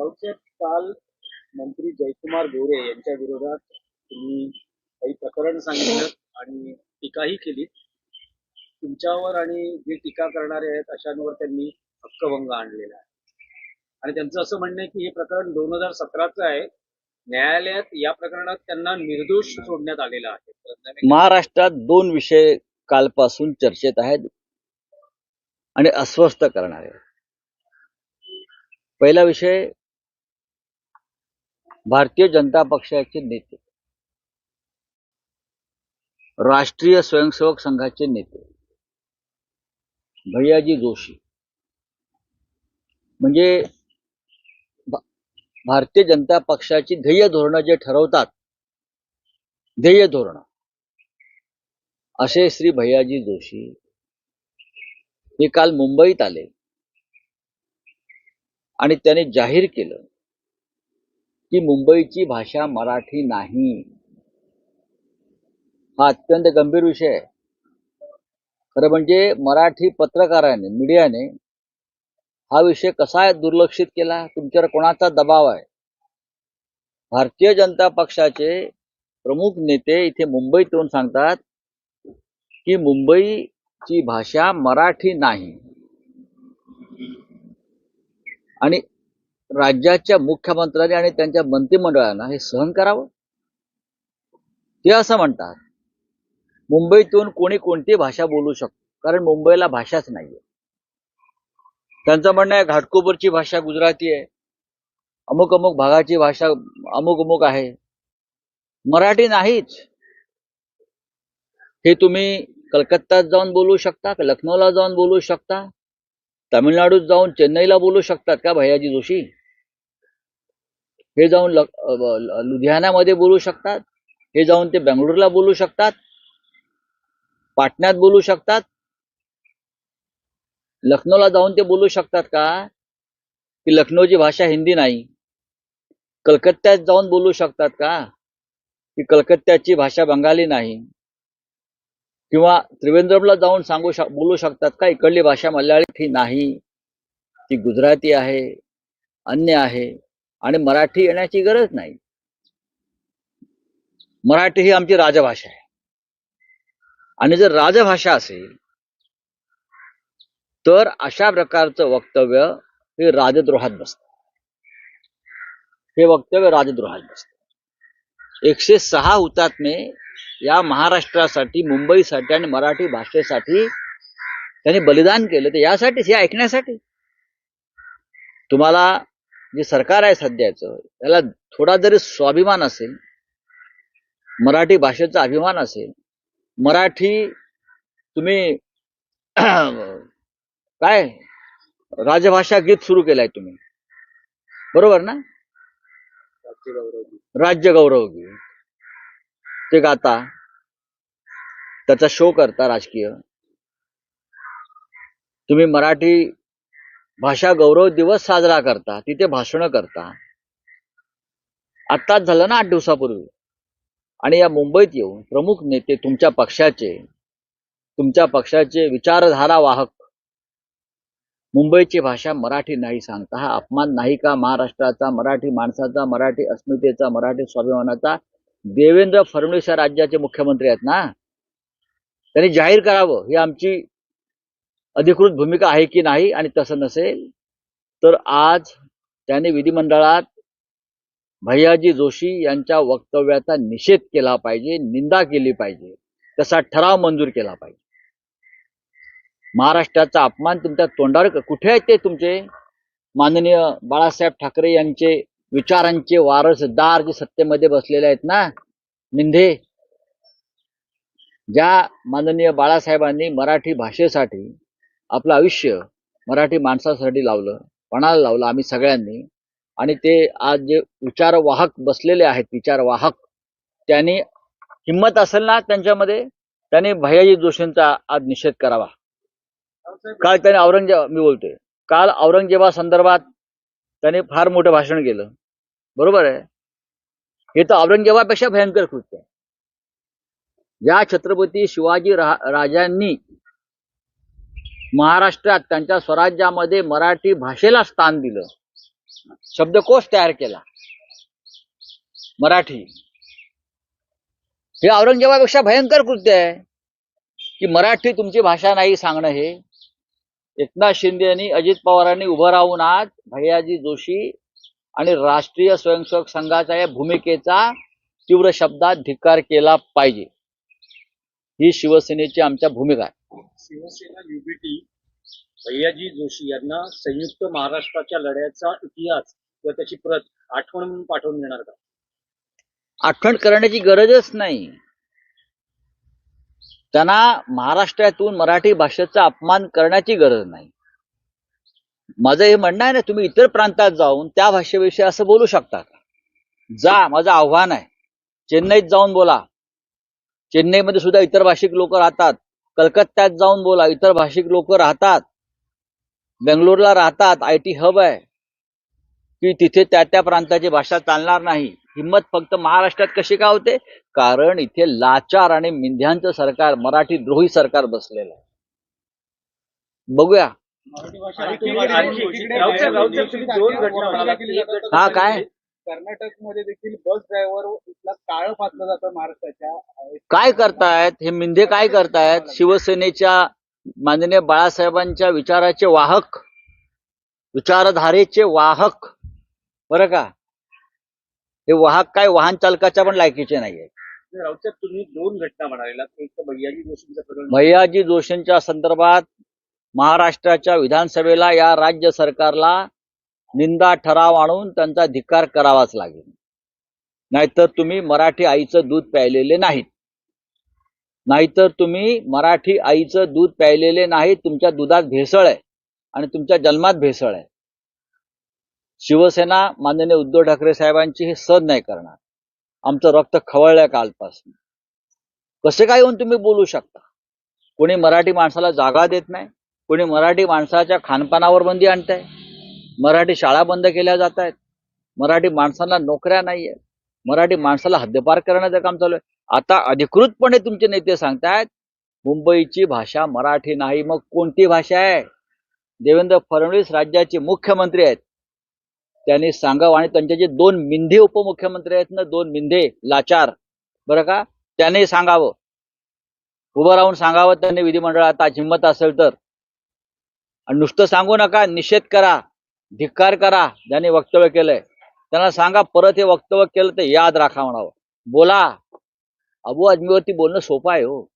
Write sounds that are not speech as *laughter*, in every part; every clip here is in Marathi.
भाऊसाहेब काल मंत्री जयकुमार गोरे यांच्या विरोधात तुम्ही काही प्रकरण सांगितलं आणि टीकाही केली. तुमच्यावर आणि जे टीका करणारे आहेत अशांवर त्यांनी हक्कभंग आणलेला आहे. आणि त्यांचं असं म्हणणं आहे की हे प्रकरण दोन हजार सतराचं आहे. न्यायालयात या प्रकरणात त्यांना निर्दोष सोडण्यात आलेला आहे. महाराष्ट्रात दोन विषय कालपासून चर्चेत आहेत आणि अस्वस्थ करणारे पहिला विषय भारतीय जनता पक्षाचे नेते. राष्ट्रीय स्वयंसेवक संघाचे नेते. भैयाजी जोशी. म्हणजे भारतीय जनता पक्षाची ध्येय धोरणं जे ठरवतात ध्येय धोरण असे श्री भैयाजी जोशी हे काल मुंबईत आले. आणि त्याने जाहीर केलं. की मुंबईची भाषा मराठी नाही. हा अत्यंत गंभीर विषय आहे. खरं म्हणजे मराठी पत्रकाराने मीडियाने हा विषय कसा दुर्लक्षित केला? तुमच्यावर कोणाचा दबाव आहे? भारतीय जनता पक्षाचे प्रमुख नेते इथे मुंबईत येऊन सांगतात की मुंबईची भाषा मराठी नाही. आणि राज्याच्या मुख्यमंत्र्यांनी आणि त्यांच्या मंत्रिमंडळानं हे सहन करावं? ते असं म्हणतात. मुंबईतून कोणी कोणती भाषा बोलू शकतो? कारण मुंबईला भाषाच नाहीये. त्यांचं म्हणणं आहे घाटकोपरची भाषा गुजराती आहे. अमुक अमुक भागाची भाषा अमुक अमुक आहे. मराठी नाहीच. हे तुम्ही कलकत्तात जाऊन बोलू शकता लखनौला जाऊन बोलू शकता तामिळनाडूत जाऊन चेन्नईला बोलू शकतात का भैयाजी जोशी? हे जाऊन लक- लुधियानामध्ये बोलू शकतात. हे जाऊन ते बेंगळुरूला बोलू शकतात. पाटण्यात बोलू शकतात. लखनौला जाऊन ते बोलू शकतात का? की लखनौची भाषा हिंदी नाही. कलकत्त्यात जाऊन बोलू शकतात का? की कलकत्त्याची भाषा बंगाली नाही. किंवा त्रिवेंद्रमला जाऊन सांगू शक बोलू शकतात का? इकडली भाषा मल्याळी नाही. ती गुजराती आहे अन्य आहे. आणि मराठी येण्याची गरज नाही. मराठी ही आमची राजभाषा आहे. आणि जर राजभाषा असेल तर अशा प्रकारचं वक्तव्य हे राजद्रोहात बसतं. हे वक्तव्य राजद्रोहात बसतं. एकशे सहा हुतात्मे या महाराष्ट्रासाठी मुंबईसाठी आणि मराठी भाषेसाठी त्यांनी बलिदान केलं. ते यासाठीच हे ऐकण्यासाठी. तुम्हाला जे सरकार आहे सध्याचं त्याला थोडा जरी स्वाभिमान असेल मराठी भाषेचा अभिमान असेल मराठी तुम्ही *clears throat* काय राजभाषा गीत सुरू केलंय तुम्ही. बरोबर ना? राज्य गौरव गीत. ते गाता. त्याचा शो करता राजकीय. तुम्ही मराठी भाषा गौरव दिवस साजरा करता तिथे भाषण करता. आत्ताच झालं ना आठ दिवसापूर्वी. आणि या मुंबईत येऊन प्रमुख नेते तुमच्या पक्षाचे तुमच्या पक्षाचे विचारधारा वाहक. मुंबईची भाषा मराठी नाही सांगता हा अपमान नाही का महाराष्ट्राचा मराठी माणसाचा मराठी अस्मितेचा मराठी स्वाभिमानाचा? देवेंद्र फडणवीस या राज्याचे मुख्यमंत्री आहेत ना? त्यांनी जाहीर करावं ही आमची अधिकृत भूमिका आहे की नाही आणि तसं नसेल तर आज त्यांनी विधिमंडळात भैयाजी जोशी यांच्या वक्तव्याचा निषेध केला पाहिजे निंदा केली पाहिजे. तसा ठराव मंजूर केला पाहिजे. महाराष्ट्राचा अपमान तुमच्या तोंडावर कुठे आहेत ते तुमचे? माननीय बाळासाहेब ठाकरे यांचे विचारांचे वारसदार जे सत्तेमध्ये बसलेले आहेत ना? निंदे. ज्या माननीय बाळासाहेबांनी मराठी भाषेसाठी आपलं आयुष्य मराठी माणसासाठी लावलं पणाला लावलं आम्ही सगळ्यांनी. आणि ते आज जे विचारवाहक बसलेले आहेत विचारवाहक त्यांनी हिंमत असेल ना त्यांच्यामध्ये त्यांनी भैयाजी जोशींचा आज निषेध करावा. काल त्याने औरंगजेब मी बोलतोय काल औरंगजेबा संदर्भात त्याने फार मोठं भाषण केलं. बरोबर आहे? हे तर औरंगजेबापेक्षा भयंकर कृत्य आहे. ज्या छत्रपती शिवाजी रा- राजांनी महाराष्ट्रात त्यांच्या स्वराज्यामध्ये मराठी भाषेला स्थान दिलं. शब्दकोश तयार केला? मराठी. हे औरंगजेबापेक्षा भयंकर कृत्य आहे. की मराठी तुमची भाषा नाही सांगणं हे. एकनाथ शिंदे यांनी अजित पवारांनी उभं राहून आज भैयाजी जोशी आणि राष्ट्रीय स्वयंसेवक संघाचा या भूमिकेचा तीव्र शब्दात धिक्कार केला पाहिजे. ही शिवसेनेची आमच्या भूमिका आहे. शिवसेना युबीटी भैयाजी जोशी यांना संयुक्त महाराष्ट्राच्या लढ्याचा इतिहास किंवा त्याची प्रत आठवण म्हणून पाठवून देणार का? आठवण करण्याची गरजच नाही. त्यांना महाराष्ट्रातून मराठी भाषेचा अपमान करण्याची गरज नाही. माझं हे म्हणणं आहे ना तुम्ही इतर प्रांतात जाऊन त्या भाषेविषयी असं बोलू शकता का? जा माझं आव्हान आहे. चेन्नईत जाऊन बोला. चेन्नईमध्ये सुद्धा इतर भाषिक लोक राहतात. कलकत्त्यात जाऊन बोला. इतर भाषिक लोक राहतात. बेंगलोरला राहतात. आय टी हब आहे. की तिथे त्या त्या प्रांताची भाषा चालणार नाही. हिंमत फक्त महाराष्ट्रात कशी का होते? कारण इथे लाचार आणि मिंध्यांचं सरकार मराठी द्रोही सरकार बसलेलं आहे. बघूया. हा काय? कर्नाटकमध्ये देखील बस ड्रायव्हर इथला काळ फासलं जातं महाराष्ट्राच्या. काय करतायत? हे मिंधे काय करतायत? शिवसेनेच्या माननीय बाळासाहेबांच्या विचाराचे वाहक? विचारधारेचे वाहक? बरं का? हे वाहक काय वाहन चालकाच्या पण लायकीचे नाहीये राऊत तुम्ही दोन घटना म्हणालेला एक भैयाजी जोशींच्या संदर्भात महाराष्ट्राच्या विधानसभेला या राज्य सरकारला निंदा ठराव आणून त्यांचा धिक्कार करावाच लागेल. नाहीतर तुम्ही मराठी आईचं दूध प्यायलेले नाहीत. नाहीतर तुम्ही मराठी आईचं दूध प्यायलेले नाही तुमच्या दुधात भेसळ आहे आणि तुमच्या जन्मात भेसळ आहे. शिवसेना माननीय उद्धव ठाकरे साहेबांची हे सद नाही करणार. आमचं रक्त खवळलंय कालपासून. कसे काय येऊन तुम्ही बोलू शकता? कोणी मराठी माणसाला जागा देत नाही कोणी मराठी माणसाच्या खानपानावर बंदी आणताय? मराठी शाळा बंद केल्या जात आहेत. मराठी माणसांना नोकऱ्या नाहीये मराठी माणसाला हद्दपार करण्याचं काम चालू आहे. आता अधिकृतपणे तुमचे नेते सांगतायत मुंबईची भाषा मराठी नाही मग कोणती भाषा आहे? देवेंद्र फडणवीस राज्याचे मुख्यमंत्री आहेत. त्यांनी सांगावं आणि त्यांचे जे दोन मिंधे उपमुख्यमंत्री आहेत ना दोन मिंधे लाचार. बरं का? त्यांनी सांगावं. उभं राहून सांगावं त्यांनी विधिमंडळात आज हिंमत असेल तर. आणि नुसतं सांगू नका निषेध करा. धिक्कार करा ज्यांनी वक्तव्य केलंय. त्यांना सांगा परत हे वक्तव्य केलं तर याद राखा म्हणावं. बोला. अबू आजमीवरती बोलणं सोपं आहे हो.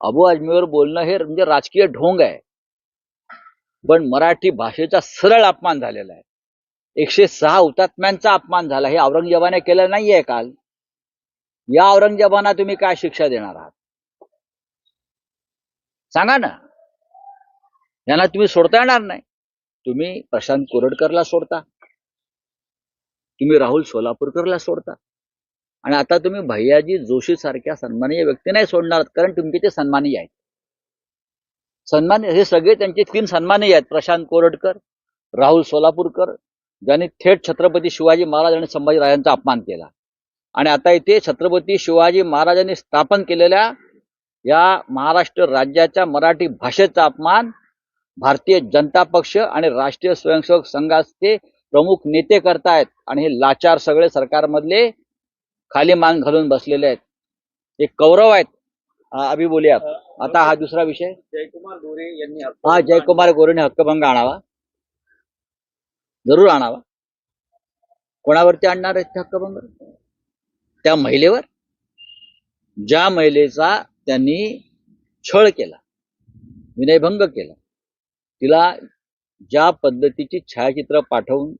अबू आजमीवर बोलणं हे म्हणजे राजकीय ढोंग आहे. पण मराठी भाषेचा सरळ अपमान झालेला आहे. एकशे सहा हुतात्म्यांचा अपमान झाला. हे औरंगजेबाने केलं नाहीये काल. या औरंगजेबांना तुम्ही काय शिक्षा देणार आहात? सांगा ना. यांना तुम्ही सोडता येणार नाही. तुम्ही प्रशांत कोरडकरला सोडता. तुम्ही राहुल सोलापूरकरला सोडता. आणि आता तुम्ही भैयाजी जोशी सारख्या सन्माननीय व्यक्ती नाही सोडणार कारण तुमचे ते सन्मानीय आहेत. सन्मान हे सगळे त्यांचे तीन सन्मानीय आहेत. प्रशांत कोरडकर राहुल सोलापूरकर ज्यांनी थेट छत्रपती शिवाजी महाराज आणि संभाजीराजांचा अपमान केला. आणि आता इथे छत्रपती शिवाजी महाराजांनी स्थापन केलेल्या या महाराष्ट्र राज्याच्या मराठी भाषेचा अपमान भारतीय जनता पक्ष आणि राष्ट्रीय स्वयंसेवक संघाचे प्रमुख नेते करतायत आणि हे लाचार सगळे सरकारमधले खाली मान घालून बसलेले आहेत. हे कौरव आहेत. अभि बोलिया. आता हा दुसरा विषय. जयकुमार गोरे यांनी हा जयकुमार गोरेने हक्कभंग आणावा. जरूर आणावा. कोणावरती आणणार आहेत ते हक्कभंग त्या महिलेवर? ज्या महिलेचा त्यांनी छळ केला विनयभंग केला तिला ज्या पद्धतीची छायाचित्र पाठवून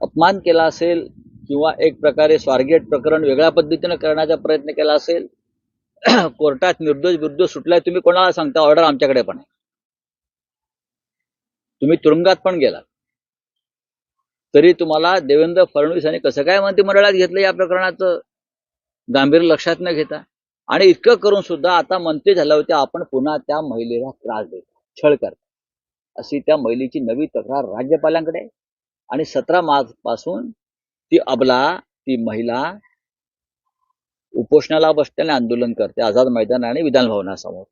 अपमान केला असेल किंवा एक प्रकारे स्वारगेट प्रकरण वेगळ्या पद्धतीनं करण्याचा प्रयत्न केला असेल *clears throat* कोर्टात निर्दोष विरुद्ध सुटलाय तुम्ही कोणाला सांगता? ऑर्डर आमच्याकडे पण आहे. तुम्ही तुरुंगात पण गेलात. तरी तुम्हाला देवेंद्र फडणवीस यांनी कसं काय मंत्रिमंडळात घेतलं या प्रकरणाचं? गांभीर्य लक्षात न घेता. आणि इतकं करून सुद्धा आता मंत्री झाल्यावरती आपण पुन्हा त्या महिलेला त्रास देतो. छळ करतात. अशी त्या महिलेची नवी तक्रार राज्यपालांकडे आणि सतरा मार्च पासून ती अबला ती महिला उपोषणाला बसते आंदोलन करते आझाद मैदान आणि विधान भवनासमोर.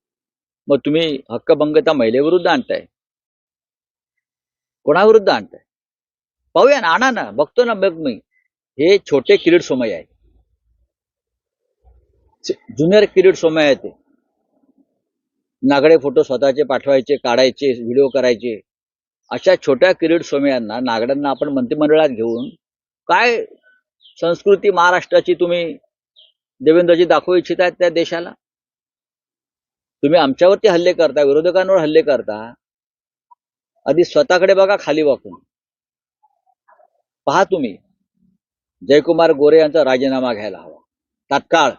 मग तुम्ही हक्कभंग त्या महिलेविरुद्ध आणताय. कोणाविरुद्ध आणताय? पाहूया ना आणा ना बघतो ना मग मी. हे छोटे किरीट सोमय आहे जुनियर किरीट सोमय आहे ते. नागडे फोटो स्वतःचे पाठवायचे काढायचे व्हिडिओ करायचे. अशा छोट्या किरीट सोमयांना नागड्यांना आपण मंत्रिमंडळात घेऊन काय संस्कृती महाराष्ट्राची तुम्ही देवेंद्रजी दाखवू इच्छितायत त्या देशाला? तुम्ही आमच्यावरती हल्ले करता विरोधकांवर हल्ले करता आधी स्वतःकडे बघा खाली वाकून. पहा तुम्ही जयकुमार गोरे यांचा राजीनामा घ्यायला हवा. तात्काळ.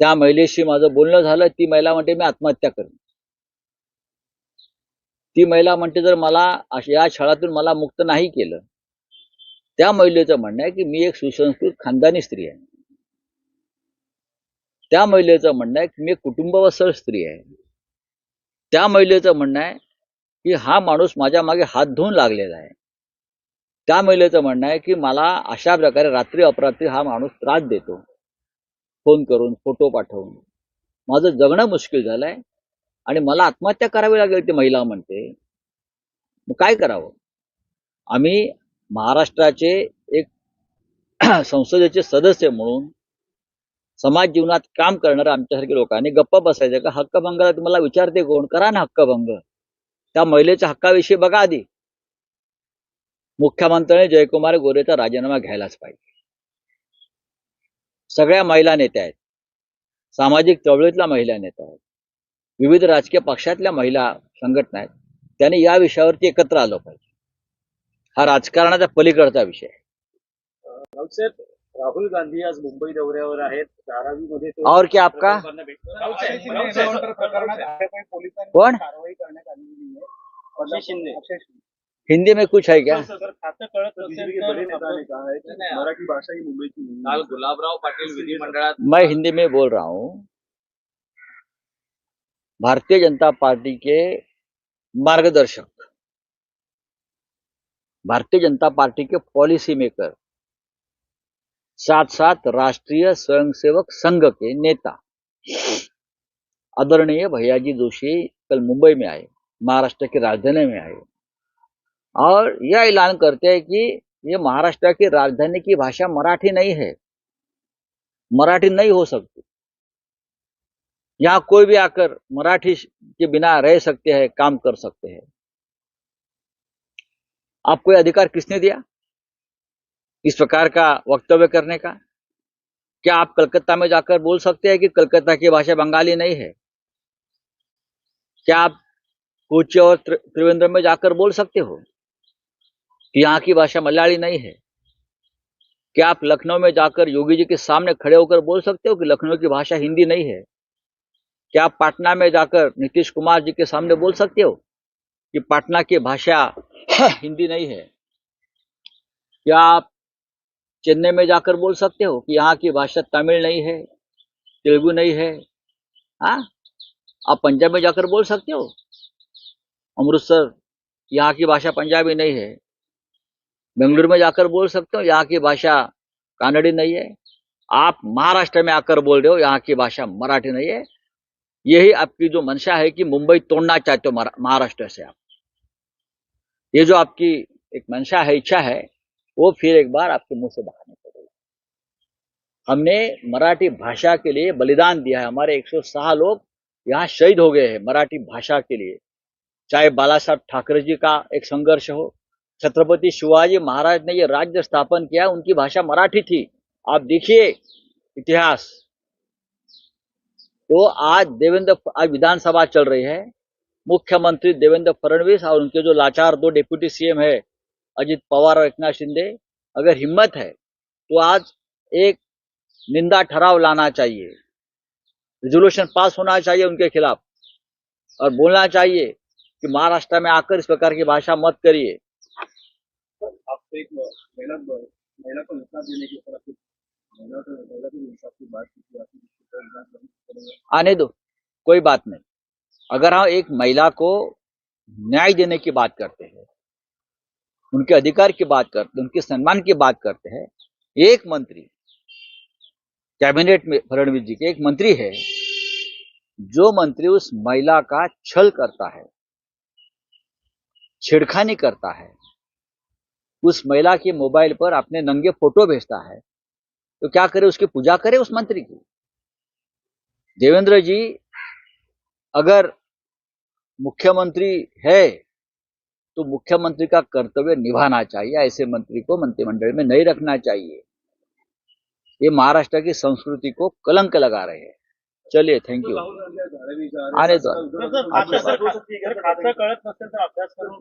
त्या महिलेशी माझं बोलणं झालं ती महिला म्हणते मी आत्महत्या करेन ती महिला म्हणते जर मला या छळातून मला मुक्त नाही केलं. त्या महिलेचं म्हणणं आहे की मी एक सुसंस्कृत खानदानी स्त्री आहे. त्या महिलेचं म्हणणं आहे की मी एक स्त्री आहे. त्या महिलेचं म्हणणं आहे की हा माणूस माझ्या मागे हात धुवून लागलेला आहे. त्या महिलेचं म्हणणं आहे की मला अशा प्रकारे रात्री अपरात्री हा माणूस त्रास देतो. फोन करून फोटो पाठवून. माझं जगणं मुश्किल झालंय आणि मला आत्महत्या करावी लागेल ती महिला म्हणते. मग काय करावं? आम्ही महाराष्ट्राचे एक *clears throat* संसदेचे सदस्य म्हणून समाज जीवनात काम करणाऱ्या आमच्यासारखे लोकांनी गप्प बसायचं का? हक्कभंगाला तुम्हाला विचारते कोण? करा ना हक्कभंग त्या महिलेच्या हक्काविषयी बघा आधी. मुख्यमंत्र्यांनी जयकुमार गोरेचा राजीनामा घ्यायलाच पाहिजे. सगळ्या महिला नेत्या आहेत. सामाजिक चळवळीतल्या महिला नेत्या आहेत. विविध राजकीय पक्षातल्या महिला संघटना आहेत. त्यांनी या विषयावरती एकत्र आलं पाहिजे. हा राजकारणाच्या पलीकडचा विषय आहे. राहुल गांधी आज मुंबई दौऱ्यावर आहेत. धारावीमध्ये और क्या आपका? कोण? अक्षय शिंदे. हिंदी में कुछ है क्या? काल गुलाबराव पाटील विधिमंडळात मैं हिंदी में बोल रहा हूँ। भारतीय जनता पार्टी के मार्गदर्शक भारतीय जनता पार्टी के पॉलिसी मेकर साथ साथ राष्ट्रीय स्वयंसेवक संघ के नेता आदरणीय भैयाजी जोशी कल मुंबई में आए महाराष्ट्र की राजधानी में आए। और यह ऐलान करते हैं कि ये महाराष्ट्र की राजधानी की भाषा मराठी नहीं है। मराठी नहीं हो सकती। यहाँ कोई भी आकर मराठी के बिना रह सकते हैं, काम कर सकते हैं। आपको ये अधिकार किसने दिया? इस प्रकार का वक्तव्य करने का? क्या आप कलकत्ता में जाकर बोल सकते हैं कि कलकत्ता की भाषा बंगाली नहीं है? क्या आप कोची और त्रि- त्रिवेंद्रम में जाकर बोल सकते हो? कि यहाँ की भाषा मलयाली नहीं है। क्या आप लखनऊ में जाकर योगी जी के सामने खड़े होकर बोल सकते हो कि लखनऊ की भाषा हिंदी नहीं है? क्या आप पटना में जाकर नीतीश कुमार जी के सामने बोल सकते हो कि पटना की भाषा *clears throat* हिंदी नहीं है? क्या आप चेन्नई में जाकर बोल सकते हो कि यहाँ की भाषा तमिल नहीं है, तेलुगु नहीं है? हाँ? आप पंजाब में जाकर बोल सकते हो? अमृतसर, यहाँ की भाषा पंजाबी नहीं है। बेंगलुरु में जाकर बोल सकते हो, यहाँ की भाषा कानड़ी नहीं है। आप महाराष्ट्र में आकर बोल रहे हो, यहाँ की भाषा मराठी नहीं है। यही आपकी जो मंशा है कि मुंबई तोड़ना चाहते हो महाराष्ट्र से आप। ये जो आपकी एक मंशा है, इच्छा है, वो फिर एक बार आपके मुँह से बाहर निकलेगी हमने मराठी भाषा के लिए बलिदान दिया है। हमारे 106 लोग यहाँ शहीद हो गए हैं मराठी भाषा के लिए। चाहे बाला साहब ठाकरे जी का एक संघर्ष हो छत्रपति शिवाजी महाराज ने ये राज्य स्थापन किया, उनकी भाषा मराठी थी। आप देखिए इतिहास। तो आज देवेंद्र, आज विधानसभा चल रही है। मुख्यमंत्री देवेंद्र फडणवीस और उनके जो लाचार दो डिप्यूटी सीएम है, अजित पवार और एकनाथ शिंदे, अगर हिम्मत है तो आज एक निंदा ठराव लाना चाहिए। रिजोल्यूशन पास होना चाहिए उनके खिलाफ। और बोलना चाहिए कि महाराष्ट्र में आकर इस प्रकार की भाषा मत करिए। आने दो, कोई बात नहीं। अगर हम एक महिला को न्याय देने की बात करते हैं, उनके अधिकार की बात करते हैं, उनके सम्मान की बात करते हैं, एक मंत्री, कैबिनेट में फडणवीस जी के एक मंत्री है, जो मंत्री उस महिला का छल करता है, छेड़खानी करता है उस महिला के मोबाइल पर अपने नंगे फ़ोटो भेजता है तो क्या करे उसकी पूजा करे उस मंत्री की? देवेंद्र जी, अगर मुख्यमंत्री है तो मुख्यमंत्री का कर्तव्य निभाना चाहिए, ऐसे मंत्री को मंत्रिमंडल में नहीं रखना चाहिए। ये महाराष्ट्र की संस्कृति को कलंक लगा रहे हैं। चलिए थैंक यू आने दो खातं कळत नसेल तर अभ्यास करून